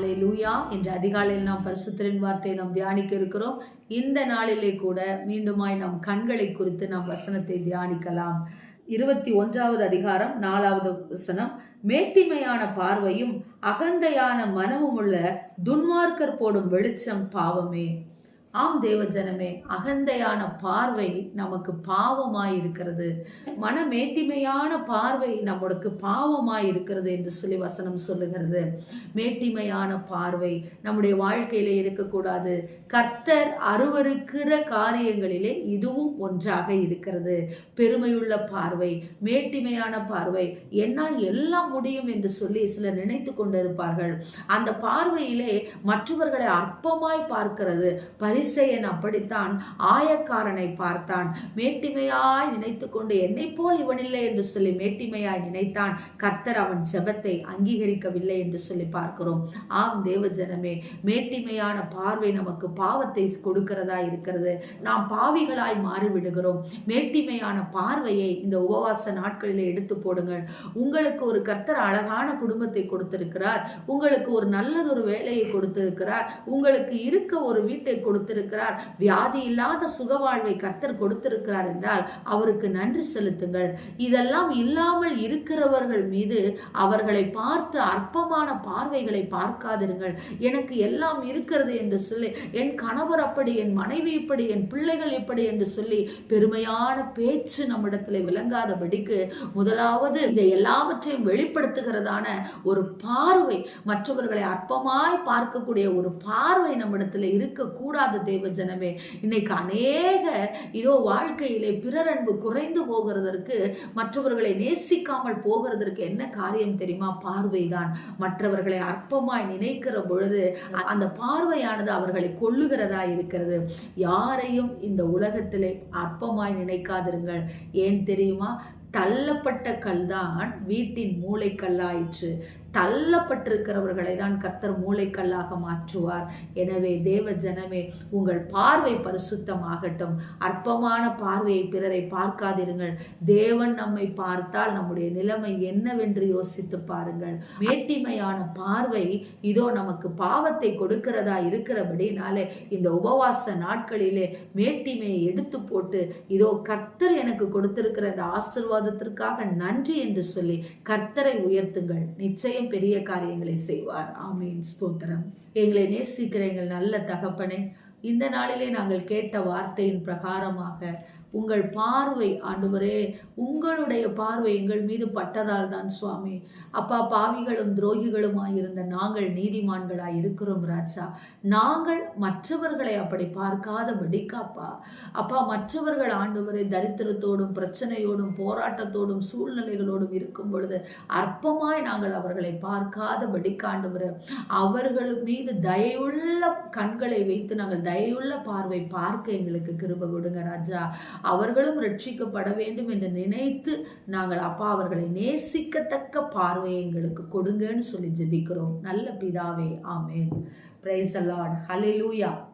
அலை லூயா இன்று அதிகாலையில் நாம் பரிசுத்தரின் வார்த்தையை நாம் தியானிக்க இருக்கிறோம். இந்த நாளிலே கூட மீண்டுமாய் நம் கண்களை குறித்து நாம் வசனத்தை தியானிக்கலாம். இருபத்தி ஒன்றாவது அதிகாரம் நாலாவது வசனம். மேட்டிமையான பார்வையும் அகந்தையான மனமும் உள்ள துன்மார்க்கர் போடும் வெளிச்சம் பாவமே. ஆம் தேவ ஜனமே அகந்தையான பார்வை நமக்கு பாவமாய் இருக்கிறது மனமேட்டிமையான பார்வை நம்மளுக்கு பாவமாய் இருக்கிறது என்று சொல்லி வசனம் சொல்லுகிறது. மேட்டிமையான பார்வை நம்முடைய வாழ்க்கையில இருக்கக்கூடாது. கர்த்தர் அருவருக்கிற காரியங்களிலே இதுவும் ஒன்றாக இருக்கிறது. பெருமையுள்ள பார்வை மேட்டிமையான பார்வை என்னால் எல்லாம் முடியும் என்று சொல்லி சிலர் நினைத்து கொண்டிருப்பார்கள். அந்த பார்வையிலே மற்றவர்களை அற்பமாய் பார்க்கிறது. பரிசெயன் அப்படித்தான் ஆயக்காரனை பார்த்தான். மேட்டிமையாய் நினைத்து கொண்டு என்னை போல் இவனில்லை என்று சொல்லி மேட்டிமையாய் நினைத்தான். கர்த்தர் அவன் செபத்தை அங்கீகரிக்கவில்லை என்று சொல்லி பார்க்கிறோம். ஆம் தேவ ஜனமே மேட்டிமையான பார்வை நமக்கு பாவத்தை கொடுக்கிறதா இருக்கிறது. நாம் பாவிகளாய் மாறிவிடுகிறோம். மேட்டிமையான பார்வையை இந்த உபவாச நாட்களிலே எடுத்து போடுங்கள். உங்களுக்கு ஒரு கர்த்தர் அழகான குடும்பத்தை கொடுத்திருக்கிறார். உங்களுக்கு ஒரு நல்லதொரு வேலையை கொடுத்திருக்கிறார். உங்களுக்கு இருக்க ஒரு வீட்டை கொடுத்து கொடுத்திருக்கிறார். வியாதி இல்லாத சுகவாழ்வை கர்த்தர் கொடுத்திருக்கிறார் என்றால் அவருக்கு நன்றி செலுத்துங்கள். இதெல்லாம் இல்லாமல் இருக்கிறவர்கள் மீது அவர்களை பார்த்து அற்பமான பார்வைகளை பார்க்காதிருங்கள். எனக்கு எல்லாம் இருக்கிறது என்று சொல்லி என் கணவர் அப்படி என் மனைவி இப்படி என் பிள்ளைகள் இப்படி என்று சொல்லி பெருமையான பேச்சு நம்மிடத்தில் விளங்காதபடிக்கு முதலாவது இந்த எல்லாவற்றையும் வெளிப்படுத்துகிறதான ஒரு பார்வை மற்றவர்களை அற்பமாய் பார்க்கக்கூடிய ஒரு பார்வை நம்மிடத்தில் இருக்கக்கூடாது தேவ ஜனமே இன்னைக்கு அநேக இதோ வாழ்க்கையிலே பிறர் அன்பு குறைந்து போகிறதற்கு மற்றவர்களை நேசிக்காமல் போகிறதற்கு என்ன காரியம் தெரியுமா? பார்வைதான். மற்றவர்களை அற்பமாய் நினைக்கிற பொழுது அந்த பார்வையானது அவர்களை கொள்ளுகிறதா இருக்கிறது. யாரையும் இந்த உலகத்திலே அற்பமாய் நினைக்காதிருங்கள். ஏன் தெரியுமா? தள்ளப்பட்ட கல்தான் வீட்டின் மூளைக்கல்லாயிற்று. தள்ளப்பட்டிருக்கிறவர்களை தான் கர்த்தர் மூளைக்கல்லாக மாற்றுவார். எனவே தேவ ஜனமே உங்கள் பார்வை பரிசுத்தமாகட்டும். அற்பமான பார்வையை பிறரை பார்க்காதிருங்கள் தேவன் நம்மை பார்த்தால் நம்முடைய நிலைமை என்னவென்று யோசித்து பாருங்கள். மேட்டிமையான பார்வை இதோ நமக்கு பாவத்தை கொடுக்கிறதா இருக்கிறபடினாலே இந்த உபவாச நாட்களிலே மேட்டிமையை எடுத்து போட்டு இதோ கர்த்தர் எனக்கு கொடுத்திருக்கிற இந்த ஆசிர்வாதத்திற்காக நன்றி என்று சொல்லி கர்த்தரை உயர்த்துங்கள். நிச்சயம் நிச்சயம் பெரிய காரியங்களை செய்வார். ஆமீன். ஸ்தோத்திரம். எங்களை நேசிக்கிற எங்கள் நல்ல தகப்பனே இந்த நாளிலே நாங்கள் கேட்ட வார்த்தையின் பிரகாரமாக உங்கள் பார்வை ஆண்டவரே உங்களுடைய பார்வை எங்கள் மீது பட்டதால் தான் சுவாமி. அப்பா பாவிகளும் துரோகிகளுமாய் இருந்த நாங்கள் நீதிமான்களாய் இருக்கிறோம் ராஜா. நாங்கள் மற்றவர்களை அப்படி பார்க்காதபடிக்காப்பா அப்பா மற்றவர்கள் ஆண்டவரை தரித்திரத்தோடும் பிரச்சனையோடும் போராட்டத்தோடும் சூழ்நிலைகளோடும் இருக்கும் பொழுது அற்பமாய் நாங்கள் அவர்களை பார்க்காதபடிக்கு ஆண்டவர் அவர்கள் மீது தயவுள்ள கண்களை வைத்து நாங்கள் தயவுள்ள பார்வை பார்க்க எங்களுக்கு கிருப கொடுங்க ராஜா. அவர்களும் ரட்சிக்கப்பட வேண்டும் என்று நினைத்து நாங்கள் அப்பா அவர்களை நேசிக்கத்தக்க பார்வையை எங்களுக்கு கொடுங்கன்னு சொல்லி ஜெபிக்கிறோம். நல்ல பிதாவே ஆமேன். Price allot hallelujah